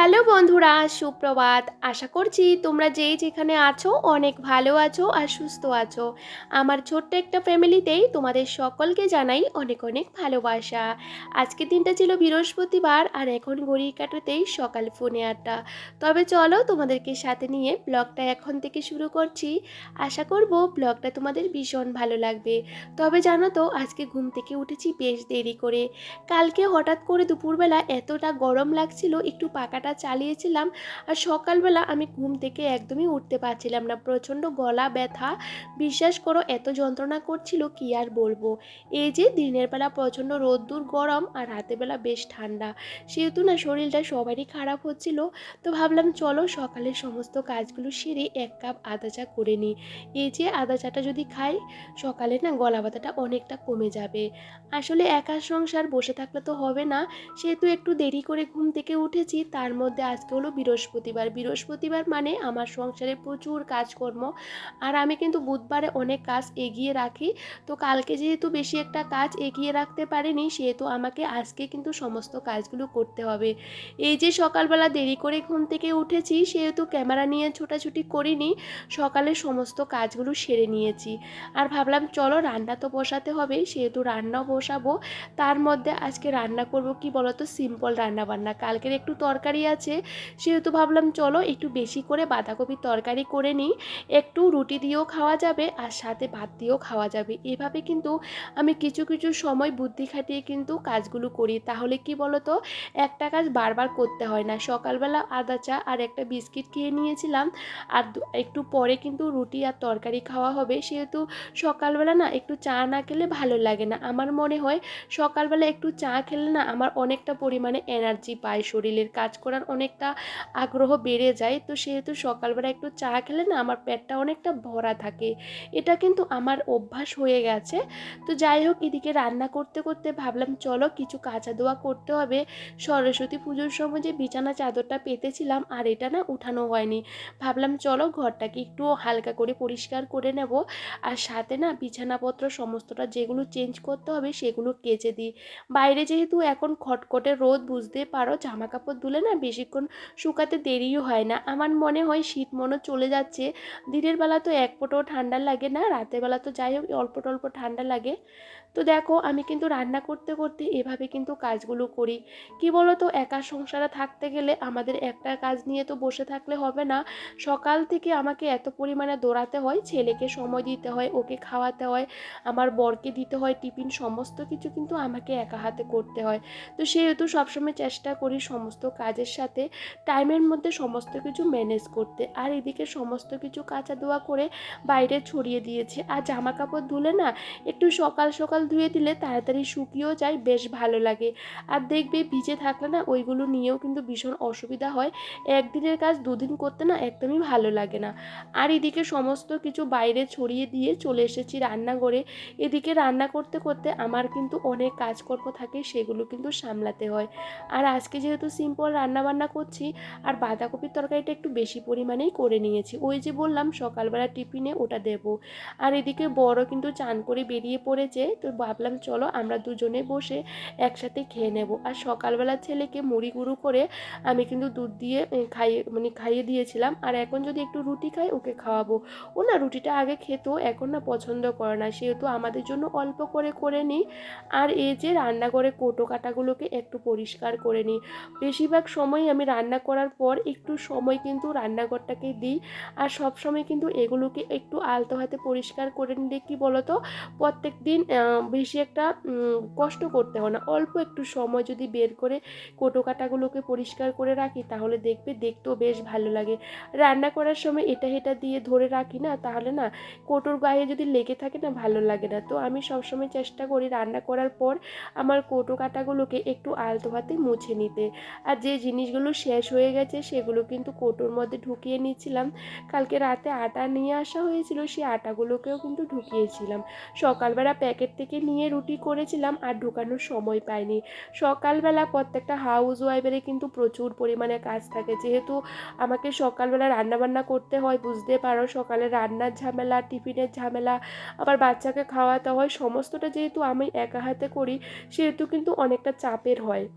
Hello বন্ধুরা, সুপ্রভাত। আশা করছি তোমরা যেই যেখানে আছো অনেক ভালো আছো আর সুস্থ আছো। আমার ছোট্ট একটা ফ্যামিলিতেই তোমাদের সকলকে জানাই অনেক অনেক ভালোবাসা। আজকের দিনটা ছিল বৃহস্পতিবার আর এখন ঘড়ির কাটাতেই সকাল ফোনে আটটা তবে চলো তোমাদেরকে সাথে নিয়ে ব্লগটা এখন থেকে শুরু করছি। আশা করব ব্লগটা তোমাদের ভীষণ ভালো লাগবে। তবে জানো তো, আজকে ঘুম থেকে উঠেছি বেশ দেরি করে। কালকে হঠাৎ করে দুপুরবেলা এতটা গরম লাগছিল, একটু পাকাটা চালিয়েছিলাম আর সকালবেলা আমি ঘুম থেকে একদমই উঠতে পারছিলাম না। প্রচণ্ড গলা ব্যথা। বিশ্বাস করো, এত যন্ত্রণা করছিল, কি আর বলব? এই যে দিনের বেলা প্রচণ্ড রোদ্দুর, গরম আর রাতের বেলা বেশ ঠান্ডা। সেহেতু না শরীরটা সবারই খারাপ হচ্ছিল। তো ভাবলাম, চলো সকালের সমস্ত কাজগুলো সেরে এক কাপ আদা চা করে নিই। এই যে আদা চাটা যদি খাই, সকালে না গলা ব্যথাটা অনেকটা কমে যাবে। আসলে একা সংসার বসে থাকলে তো হবে না। সেহেতু একটু দেরি করে ঘুম থেকে উঠেছি, তার মধ্যে আজকে হলো বৃহস্পতিবার। বৃহস্পতিবার মানে আমার সংসারে প্রচুর কাজকর্ম আর আমি কিন্তু বুধবারে অনেক কাজ এগিয়ে রাখি। তো কালকে যেহেতু বেশি একটা কাজ এগিয়ে রাখতে পারিনি, সেহেতু আমাকে আজকে কিন্তু সমস্ত কাজগুলো করতে হবে। এই যে সকালবেলা দেরি করে ঘুম থেকে উঠেছি, সেহেতু ক্যামেরা নিয়ে ছোটাছুটি করিনি, সকালে সমস্ত কাজগুলো সেরে নিয়েছি। আর ভাবলাম চলো রান্না তো বসাতে হবে, সেহেতু রান্নাও বসাবো। তার মধ্যে আজকে রান্না করব কি বলতো? সিম্পল রান্না বান্না কালকের একটু তরকারি আছে। সেহেতু ভাবলাম, চলো একটু বেশি করে বাঁধাকপির তরকারি করে নিই। একটু রুটি দিয়েও খাওয়া যাবে আর সাথে ভাত দিয়েও খাওয়া যাবে। এভাবে কিন্তু আমি কিছু কিছু সময় বুদ্ধি খাটিয়ে কিন্তু কাজগুলো করি। তাহলে কি বলতো, একটা কাজ বারবার করতে হয় না। সকালবেলা আদা চা আর একটা বিস্কিট খেয়ে নিয়েছিলাম। আর একটু পরে কিন্তু রুটি আর তরকারি খাওয়া হবে। সেহেতু সকালবেলা না একটু চা না খেলে ভালো লাগে না। আমার মনে হয়, সকালবেলা একটু চা খেলে না আমার অনেকটা পরিমাণে এনার্জি পায় শরীরের কাজ করার অনেকটা আগ্রহ বেড়ে যায়। তো সেহেতু সকালবেলা একটু চা খেলে না আমার পেটটা অনেকটা ভরা থাকে। এটা কিন্তু আমার অভ্যাস হয়ে গেছে। তো যাই হোক, এদিকে রান্না করতে করতে ভাবলাম, চলো কিছু কাঁচা দোয়া করতে হবে। সরস্বতী পুজোর সময় যে বিছানা চাদরটা পেতেছিলাম, আর এটা না উঠানো হয়নি। ভাবলাম, চলো ঘরটাকে একটু হালকা করে পরিষ্কার করে নেব। আর সাথে না বিছানাপত্র সমস্তটা যেগুলো চেঞ্জ করতে হবে, সেগুলো কেচে দিই। বাইরে যেহেতু এখন খটখটে রোদ বুঝতে পারো জামা কাপড় ধুলে না বেশিক্ষণ শুকাতে দেরিও হয় না। আমার মনে হয় শীত মনে চলে যাচ্ছে। দিনের বেলা তো এক ফোঁটাও ঠান্ডা লাগে না, রাতের বেলা তো যাই হোক, অল্প টল্প ঠান্ডা লাগে। তো দেখো আমি কিন্তু রান্না করতে করতে এভাবে কিন্তু কাজগুলো করি। কি বলো তো একা সংসারে থাকতে গেলে আমাদের একটা কাজ নিয়ে তো বসে থাকলে হবে না। সকাল থেকে আমাকে এত পরিমাণে দৌড়াতে হয়, ছেলেকে সময় দিতে হয়, ওকে খাওয়াতে হয়, আমার বরকে দিতে হয়, টিফিন সমস্ত কিছু কিন্তু আমাকে একা হাতে করতে হয়। তো সেহেতু সবসময় চেষ্টা করি সমস্ত কাজের সাথে, টাইমের মধ্যে সমস্ত কিছু ম্যানেজ করতে। আর এদিকে সমস্ত কিছু কাঁচা ধোয়া করে বাইরে ছড়িয়ে দিয়েছে। আর জামা কাপড় ধুলে না, একটু সকাল সকাল ধুয়ে দিলে তাড়াতাড়ি শুকিয়েও যায়, বেশ ভালো লাগে। আর দেখবে ভিজে থাকলে না, ওইগুলো নিয়েও কিন্তু ভীষণ অসুবিধা হয়। একদিনের কাজ দুদিন করতে না একদমই ভালো লাগে না। আর এদিকে সমস্ত কিছু বাইরে ছড়িয়ে দিয়ে চলে এসেছি রান্নাঘরে। এদিকে রান্না করতে করতে আমার কিন্তু অনেক কাজকর্ম থাকে, সেগুলো কিন্তু সামলাতে হয়। আর আজকে যেহেতু সিম্পল রান্না বান্না করছি, আর বাঁধাকপির তরকারিটা একটু বেশি পরিমাণেই করে নিয়েছি। ওই যে বললাম, সকালবেলা টিফিনে ওটা দেব। আর এদিকে বড় কিন্তু চান করে বেরিয়ে পড়েছে, তো ভাবলাম, চলো আমরা দুজনে বসে একসাথে খেয়ে নেব। আর সকালবেলা ছেলেকে মুড়ি গুঁড়ো করে আমি কিন্তু দুধ দিয়ে খাইয়ে মানে খাইয়ে দিয়েছিলাম। আর এখন যদি একটু রুটি খাই, ওকে খাওয়াবো। ও না রুটিটা আগে খেত, এখন না পছন্দ করে না। সেহেতু আমাদের জন্য অল্প করে করে নিই। আর এই যে রান্নাঘরে কোটো কাটাগুলোকে একটু পরিষ্কার করে নিই। বেশিরভাগ সময় আমি রান্না করার পর একটু সময় কিন্তু রান্নাঘরটাকে দিই। আর সব সময় কিন্তু এগুলোকে একটু আলতো হাতে পরিষ্কার করে নিলে কি বলতো? প্রত্যেক দিন বেশি একটা কষ্ট করতে হয় না। অল্প একটু সময় যদি বের করে কোটো কাটাগুলোকে পরিষ্কার করে রাখি, তাহলে দেখবে দেখতেও বেশ ভালো লাগে। রান্না করার সময় এটা হেটা দিয়ে ধরে রাখি না, তাহলে না কোটোর গায়ে যদি লেগে থাকে না ভালো লাগে না। তো আমি সবসময় চেষ্টা করি রান্না করার পর আমার কোটো কাটাগুলোকে একটু আলতো হাতে মুছে নিতে। আর যে জিনিসগুলো শেষ হয়ে গেছে, সেগুলো কিন্তু কোটোর মধ্যে ঢুকিয়ে নিচ্ছিলাম কালকে রাতে আটা নিয়ে আসা হয়েছিল, সেই আটাগুলোকেও কিন্তু ঢুকিয়েছিলাম। সকালবেলা প্যাকেট থেকে নিয়ে রুটি করেছিলাম আর ঢোকানোর সময় পাইনি। সকালবেলা প্রত্যেকটা হাউস ওয়াইফেরই কিন্তু প্রচুর পরিমাণে কাজ থাকে। যেহেতু আমাকে সকালবেলা রান্নাবান্না করতে হয়, বুঝতে পারো সকালে রান্নার ঝামেলা, টিফিনের ঝামেলা, আবার বাচ্চাকে খাওয়াতে হয়, সমস্তটা যেহেতু আমি একা হাতে করি, সেহেতু কিন্তু অনেকটা চাপের হয়।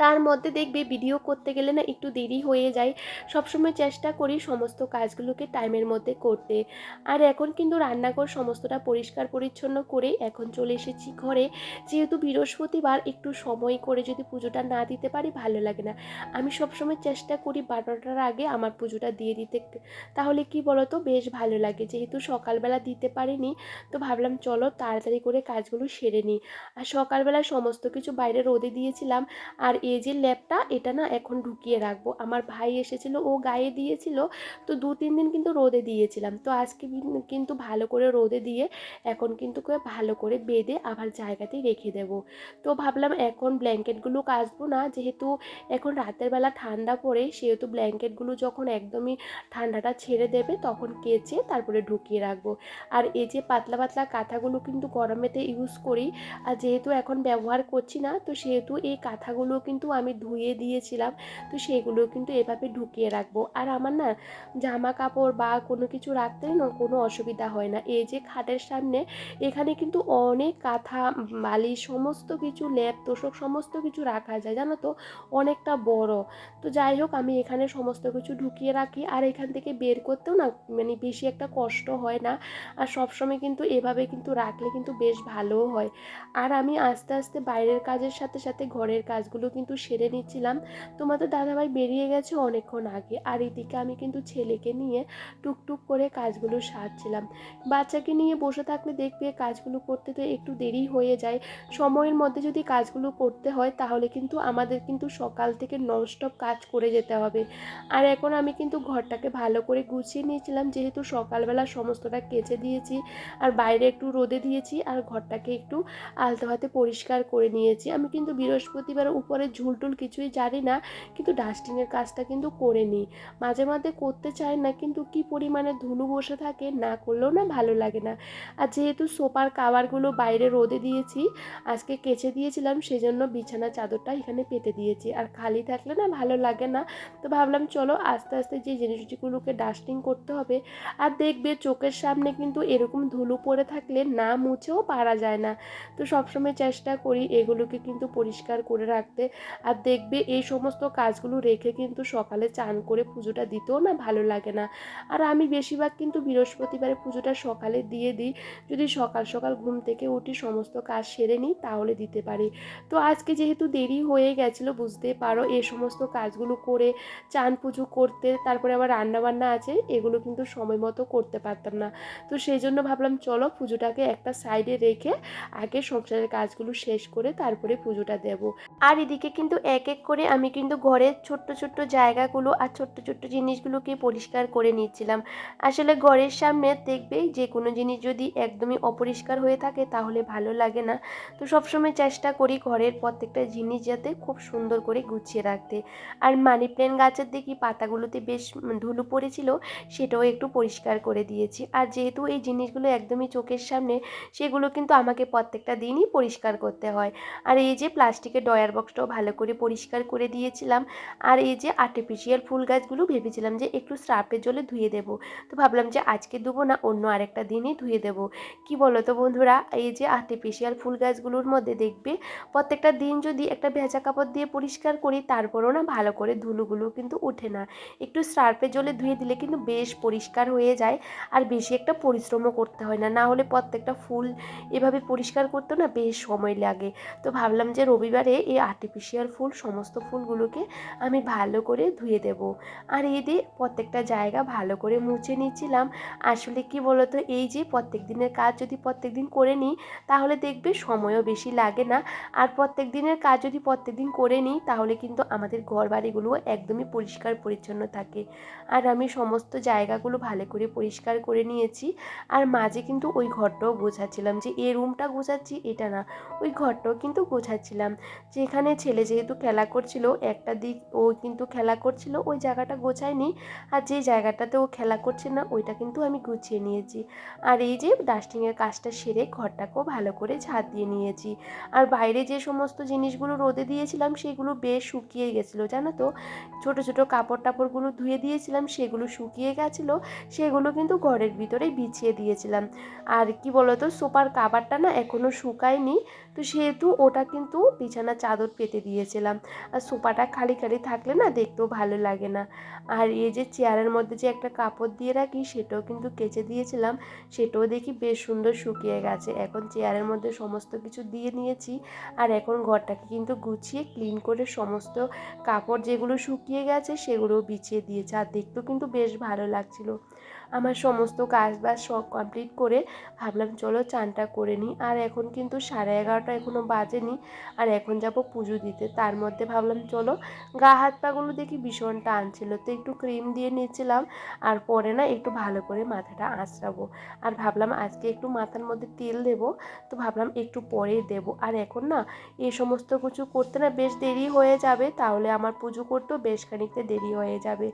তার মধ্যে দেখবে ভিডিও করতে গেলে না একটু দেরি হয়ে যায়। সবসময় চেষ্টা করি সমস্ত কাজগুলোকে টাইমের মধ্যে করতে। আর এখন কিন্তু রান্নাঘর সমস্তটা পরিষ্কার পরিচ্ছন্ন করে এখন চলে এসেছি ঘরে। যেহেতু বৃহস্পতিবার, একটু সময় করে যদি পুজোটা না দিতে পারি ভালো লাগে না। আমি সবসময় চেষ্টা করি বারোটার আগে আমার পুজোটা দিয়ে দিতে। তাহলে কি বলতো? বেশ ভালো লাগে। যেহেতু সকালবেলা দিতে পারিনি, তো ভাবলাম চলো তাড়াতাড়ি করে কাজগুলো সেরে নিই। আর সকালবেলা সমস্ত কিছু বাইরে রোদে দিয়েছিলাম। আর এই যে ল্যাপটা, এটা না এখন ঢুকিয়ে রাখব। আমার ভাই এসেছিল, ও গায়ে দিয়েছিল, তো দু, তিন দিন কিন্তু রোদে দিয়েছিলাম। তো আজকে কিন্তু ভালো করে রোদে দিয়ে এখন কিন্তু ভালো করে বেঁধে আবার জায়গাতেই রেখে দেব। তো ভাবলাম এখন ব্ল্যাঙ্কেটগুলো কাচবো না, যেহেতু এখন রাতের বেলা ঠান্ডা পড়ে, সেহেতু ব্ল্যাঙ্কেটগুলো যখন একদমই ঠান্ডাটা ছেড়ে দেবে, তখন কেচে তারপরে ঢুকিয়ে রাখব। আর এই যে পাতলা পাতলা কাঁথাগুলো কিন্তু গরমেতে ইউজ করি, আর যেহেতু এখন ব্যবহার করছি না, তো সেহেতু এই কাঁথাগুলো কিন্তু আমি ধুয়ে দিয়েছিলাম। তো সেগুলো কিন্তু এভাবে ঢুকিয়ে রাখব। আর আমার না জামা কাপড় বা কোনো কিছু রাখতে না কোনো অসুবিধা হয় না। এই যে খাটের সামনে, এখানে কিন্তু অনেক কাঁথা, বালি, সমস্ত কিছু, ল্যাপ, তোষক, সমস্ত কিছু রাখা যায়। জানো তো, অনেকটা বড়। তো যাই হোক, আমি এখানে সমস্ত কিছু ঢুকিয়ে রাখি। আর এখান থেকে বের করতেও না মানে বেশি একটা কষ্ট হয় না। আর সবসময় কিন্তু এভাবে কিন্তু রাখলে কিন্তু বেশ ভালোও হয়। আর আমি আস্তে আস্তে বাইরের কাজের সাথে সাথে ঘরের কাজগুলো কিন্তু সেরে নিচ্ছিলাম। তোমাদের দাদাভাই বেরিয়ে গেছে অনেকক্ষণ আগে আর এদিকে আমি কিন্তু ছেলেকে নিয়ে টুকটুক করে কাজগুলো সারছিলাম। বাচ্চাকে নিয়ে বসে থাকলে দেখবে কাজগুলো করতে তো একটু দেরি হয়ে যায়। সময়ের মধ্যে যদি কাজগুলো করতে হয় তাহলে কিন্তু আমাদের কিন্তু সকাল থেকে ননস্টপ কাজ করে যেতে হবে। আর এখন আমি কিন্তু ঘরটাকে ভালো করে গুছিয়ে নিয়েছিলাম যেহেতু সকালবেলা সমস্তটা কেচে দিয়েছি আর বাইরে একটু রোদে দিয়েছি আর ঘরটাকে একটু আলতো হাতে পরিষ্কার করে নিয়েছি। আমি কিন্তু বৃহস্পতিবার উপরে ঝুলটুল কিছুই জানি না, কিন্তু ডাস্টিংয়ের কাজটা কিন্তু করে নিই। মাঝে মাঝে করতে চাই না, কিন্তু কি পরিমাণে ধুলো বসে থাকে, না করলেও না ভালো লাগে না। আর যেহেতু সোপার কাভারগুলো বাইরে রোদে দিয়েছি, আজকে কেচে দিয়েছিলাম, সেজন্য বিছানা চাদরটা এখানে পেতে দিয়েছি। আর খালি থাকলে না ভালো লাগে না। তো ভাবলাম চলো আস্তে আস্তে যে জিনিসগুলোকে ডাস্টিং করতে হবে, আর দেখবে চোখের সামনে কিন্তু এরকম ধুলো পড়ে থাকলে না মুছেও পারা যায় না। তো সবসময় চেষ্টা করি এগুলোকে কিন্তু পরিষ্কার করে রাখতে। আর দেখবে এই সমস্ত কাজগুলো রেখে কিন্তু সকালে চান করে পুজোটা দিতেও না ভালো লাগে না। আর আমি বেশিরভাগ কিন্তু বৃহস্পতিবারে পুজোটা সকালে দিয়ে দিই। যদি সকাল সকাল ঘুম থেকে উঠি সমস্ত কাজ সেরে নিই তাহলে দিতে পারি। তো আজকে যেহেতু দেরি হয়ে গেছিল, বুঝতে পারো এই সমস্ত কাজগুলো করে চান পুজো করতে, তারপরে আবার রান্নাবান্না আছে, এগুলো কিন্তু সময় মতো করতে পারতাম না। তো সেই জন্য ভাবলাম চলো পুজোটাকে একটা সাইডে রেখে আগে সংসারের কাজগুলো শেষ করে তারপরে পুজোটা দেব। আর এদিকে কিন্তু এক এক করে আমি কিন্তু ঘরের ছোট্ট ছোট্ট জায়গাগুলো আর ছোট্ট ছোট্ট জিনিসগুলোকে পরিষ্কার করে নিচ্ছিলাম। আসলে ঘরের সামনে দেখবে যে কোনো জিনিস যদি একদমই অপরিষ্কার হয়ে থাকে তাহলে ভালো লাগে না। তো সবসময় চেষ্টা করি ঘরের প্রত্যেকটা জিনিস যাতে খুব সুন্দর করে গুছিয়ে রাখতে। আর মানি প্ল্যান্ট গাছের দেখি পাতাগুলোতে বেশ ধুলো পড়েছিল, সেটাও একটু পরিষ্কার করে দিয়েছি। আর যেহেতু এই জিনিসগুলো একদমই চোখের সামনে, সেগুলো কিন্তু আমাকে প্রত্যেকটা দিনই পরিষ্কার করতে হয়। আর এই যে প্লাস্টিকের ডয়ার বক্সটাও ভালো করে পরিষ্কার করে দিয়েছিলাম। আর এই যে আর্টিফিশিয়াল ফুল গাছগুলো ভেবেছিলাম যে একটু স্রাপের জলে ধুয়ে দেব। তো ভাবলাম যে আজকে দেবো না, অন্য আরেকটা দিনই ধুয়ে দেব। কি বলো তো বন্ধুরা, এই যে আর্টিফিশিয়াল ফুল গাছগুলোর মধ্যে দেখবে, প্রত্যেকটা দিন যদি একটা ভেজা কাপড় দিয়ে পরিষ্কার করি, তারপরও না ভালো করে ধুলোগুলো কিন্তু ওঠে না। একটু সার্ফের জলে ধুয়ে দিলে কিন্তু বেশ পরিষ্কার হয়ে যায়। আর বেশি একটা পরিশ্রমও করতে হয় না। না হলে প্রত্যেকটা ফুল এভাবে পরিষ্কার করতে না বেশ সময় লাগে। তো ভাবলাম যে রবিবারে এই আর্টিফিশিয়াল ফুল, সমস্ত ফুলগুলোকে আমি ভালো করে ধুয়ে দেব। আর এই দিয়ে প্রত্যেকটা জায়গা ভালো করে মুছে নিচ্ছিলাম, আসলে কি বলতো, এই যে প্রত্যেক দিনের কাজ যদি প্রত্যেক দিন করে নিই, তাহলে দেখবে সময়ও বেশি লাগে না। আর প্রত্যেক দিনের কাজ যদি প্রত্যেক দিন করে নিই, তাহলে কিন্তু আমাদের ঘর বাড়িগুলো একদমই পরিষ্কার পরিচ্ছন্ন থাকে। আর আমি সমস্ত জায়গাগুলো ভালো করে পরিষ্কার করে নিয়েছি। আর মাঝে কিন্তু ওই ঘরটাও গোছাচ্ছিলাম যে এই রুমটা গোছাচ্ছি, এটা না। ওই ঘরটাও কিন্তু গোছাচ্ছিলাম। যেখানে ছেলে যেহেতু খেলা করছিল, একটা দিক ও কিন্তু খেলা করছিল, ওই জায়গাটা গোছায়নি আর যে জায়গাটাতে ও খেলা করছে না, ওইটা কিন্তু আমি গুছিয়ে নিয়েছি। আর এই যে ডাস্টিংয়ের কাজটা সেরে ঘরটাকেও ভালো করে ঝাঁট দিয়ে নিয়েছি। আর বাইরে যে সমস্ত জিনিসগুলো রোদে দিয়েছিলাম, সেগুলো বেশ শুকিয়ে গেছিল, জানো তো? ছোটো ছোটো কাপড় টাপড়গুলো ধুয়ে দিয়েছিলাম, সেগুলো শুকিয়ে গেছিল, সেগুলো কিন্তু ঘরের ভিতরে বিছিয়ে দিয়েছিলাম। আর কি বলতো সোপার কাবারটা না এখনও শুকায়নি, তো সেহেতু ওটা কিন্তু বিছানা চাদর পেতে দিয়ে দিয়েছিলাম। আর সোফাটা খালি খালি থাকলে না দেখতেও ভালো লাগে না। আর এই যে চেয়ারের মধ্যে যে একটা কাপড় দিয়ে রাখি, সেটাও কিন্তু কেচে দিয়েছিলাম। সেটাও দেখি বেশ সুন্দর শুকিয়ে গেছে। এখন চেয়ারের মধ্যে সমস্ত কিছু দিয়ে নিয়েছি। আর এখন ঘরটাকে কিন্তু গুছিয়ে ক্লিন করে সমস্ত কাপড় যেগুলো শুকিয়ে গেছে, সেগুলোও বিছিয়ে দিয়েছে। আর দেখতেও কিন্তু বেশ ভালো লাগছিল। আমার সমস্ত কাজ বাজ সব কমপ্লিট করে ভাবলাম, চলো চানটা করে নিই। আর এখন কিন্তু সাড়ে এগারোটা এখনও বাজেনি, আর এখন যাব পুজো দিতে। তার মধ্যে ভাবলাম, চলো গা হাত পাগুলো দেখি ভীষণ টানছিল তো একটু ক্রিম দিয়ে নিয়েছিলাম, আর পরে না একটু ভালো করে মাথাটা আঁচড়াবো। আর ভাবলাম আজকে একটু মাথার মধ্যে তেল দেবো, তো ভাবলাম একটু পরেই দেব। আর এখন না এই সমস্ত কিছু করতে না বেশ দেরি হয়ে যাবে, তাহলে আমার পুজো করতেও বেশ খানিকটা দেরি হয়ে যাবে।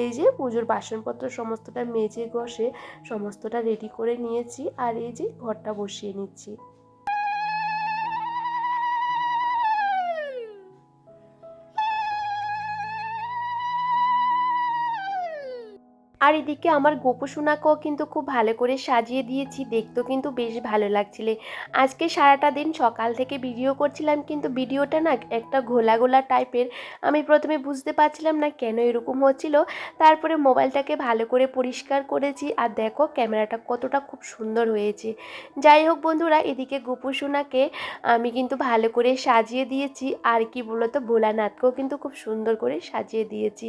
এই যে পুজোর বাসনপত্র সমস্তটা মেজে ঘষে সমস্তটা রেডি করে নিয়েছি আর এই যে ঘরটা বসিয়ে নিচ্ছি। আর এদিকে আমার গোপসোনাকেও কিন্তু খুব ভালো করে সাজিয়ে দিয়েছি, দেখতেও কিন্তু বেশ ভালো লাগছিলে। আজকে সারাটা দিন সকাল থেকে ভিডিও করছিলাম, কিন্তু ভিডিওটা না একটা ঘোলা ঘোলা টাইপের। আমি প্রথমে বুঝতে পারছিলাম না কেন এরকম হচ্ছিল। তারপরে মোবাইলটাকে ভালো করে পরিষ্কার করেছি আর দেখো ক্যামেরাটা কতটা খুব সুন্দর হয়েছে। যাই হোক বন্ধুরা, এদিকে গোপসোনাকে আমি কিন্তু ভালো করে সাজিয়ে দিয়েছি আর কি বলতো, ভোলানাথকেও কিন্তু খুব সুন্দর করে সাজিয়ে দিয়েছি।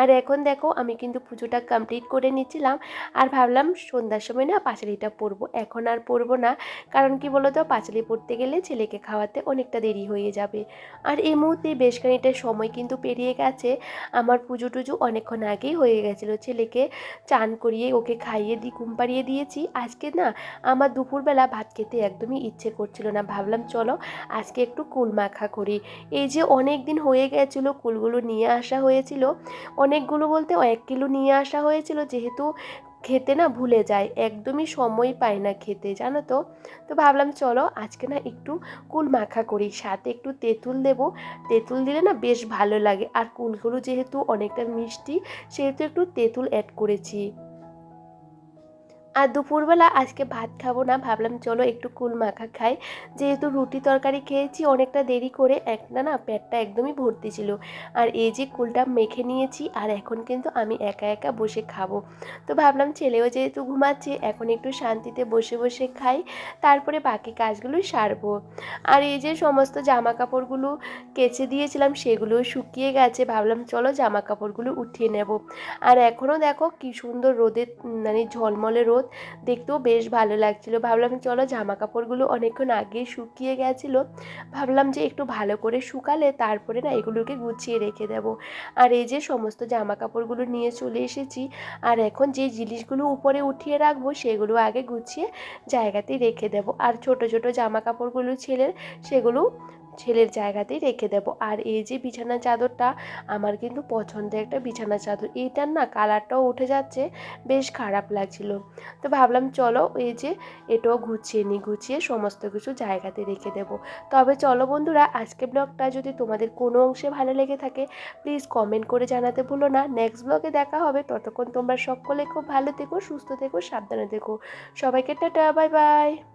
আর এখন দেখো আমি কিন্তু পুজোটা কমপ্লিট করে নিচ্ছিলাম আর ভাবলাম সন্ধ্যার সময় না পাঁচালিটা পরবো। এখন আর পরবো না। কারণ কি বলতো, পাঁচালি পড়তে গেলে ছেলেকে খাওয়াতে অনেকটা দেরি হয়ে যাবে। আর এই মুহূর্তে বেশ খানিকটা সময় কিন্তু পেরিয়ে গেছে। আমার পুজো টুজো অনেকক্ষণ আগেই হয়ে গেছিল। ছেলেকে চান করিয়ে ওকে খাইয়ে দিয়ে ঘুম পাড়িয়ে দিয়েছি। আজকে না আমার দুপুরবেলা ভাত খেতে একদমই ইচ্ছে করছিল না। ভাবলাম চলো আজকে একটু কুল মাখা করি। এই যে অনেক দিন হয়ে গেছিল, কুলগুলো নিয়ে আসা হয়েছিল। অনেকগুলো বলতে এক কিলো নিয়ে আসা হয়েছিল যেহেতু খেতে না ভুলে যায়, একদমই সময় পায় না খেতে, জানো তো? তো ভাবলাম চলো আজকে না একটু কুল মাখা করি, সাথে একটু তেঁতুল দেব। তেঁতুল দিলে না বেশ ভালো লাগে। আর কুলগুলো যেহেতু অনেকটা মিষ্টি, সেহেতু একটু তেঁতুল অ্যাড করেছি। আর দুপুরবেলা আজকে ভাত খাব না, ভাবলাম চলো একটু কুল মাখা খাই। যেহেতু রুটি তরকারি খেয়েছি, অনেকটা দেরি করে একটা না পেটটা একদমই ভর্তি ছিল। আর এই যে কুলটা মেখে নিয়েছি, আর এখন কিন্তু আমি একা একা বসে খাব। তো ভাবলাম ছেলেও যেহেতু ঘুমাচ্ছে, এখন একটু শান্তিতে বসে বসে খাই, তারপরে বাকি কাজগুলো সারবো। আর এই যে সমস্ত জামা কাপড়গুলো কেচে দিয়েছিলাম সেগুলো শুকিয়ে গেছে, ভাবলাম চলো জামা কাপড়গুলো উঠিয়ে নেব। আর এখনও দেখো কি সুন্দর রোদের মানে ঝলমলে রোদ দেখতেও বেশ ভালো লাগছিল। ভাবলাম চলো জামা কাপড়গুলো অনেকক্ষণ আগে শুকিয়ে গেছিল। ভাবলাম যে একটু ভালো করে শুকালে তারপরে না এগুলোকে গুছিয়ে রেখে দেব। আর এই যে সমস্ত জামা কাপড়গুলো নিয়ে চলে এসেছি, আর এখন যে জিনিসগুলো উপরে উঠিয়ে রাখব সেগুলো আগে গুছিয়ে জায়গাতেই রেখে দেব। আর ছোট ছোট জামা কাপড়গুলো ছেলের সেগুলো ছেলের জায়গাতেই রেখে দেব। আর এই যে বিছানা চাদরটা, আমার কিন্তু পছন্দের একটা বিছানা চাদর। এইটার না কালারটাও উঠে যাচ্ছে, বেশ খারাপ লাগছিল। তো ভাবলাম, চলো এই যে এটাও গুছিয়ে নিই, গুছিয়ে সমস্ত কিছু জায়গাতে রেখে দেব। তবে চলো বন্ধুরা আজকে ব্লগটা যদি তোমাদের কোনো অংশে ভালো লেগে থাকে প্লিজ কমেন্ট করে জানাতে ভুলো না। নেক্সট ব্লগে দেখা হবে। ততক্ষণ তোমরা সকলে খুব ভালো থেকো, সুস্থ থেকো, সাবধানে থেকো। সবাইকে টাটা বাই বাই